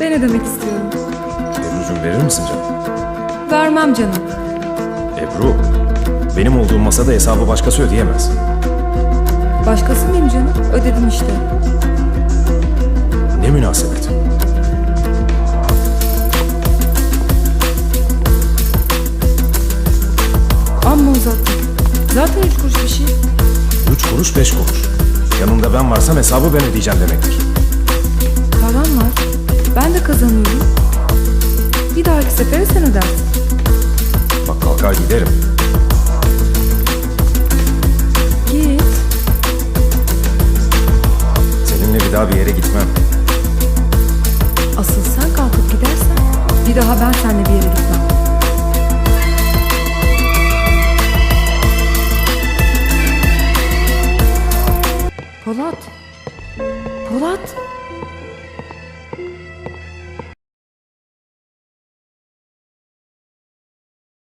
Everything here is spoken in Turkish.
Ben ödemek istiyorum. Ebru'cum verir misin canım? Vermem canım. Ebru, benim olduğum masada hesabı başkası ödeyemez. Başkası mıyım canım? Ödedim işte. Ne münasebet. Amma uzattın. Zaten üç kuruş bir şey. Üç kuruş beş kuruş. Yanında ben varsam hesabı ben ödeyeceğim demektir. Param var. Ben de kazanıyorum. Bir dahaki sefere sen ödersin. Bak kalkar giderim. Git. Seninle bir daha bir yere gitmem. Asıl sen kalkıp gidersen bir daha ben seninle bir yere gitmem. Polat. Polat.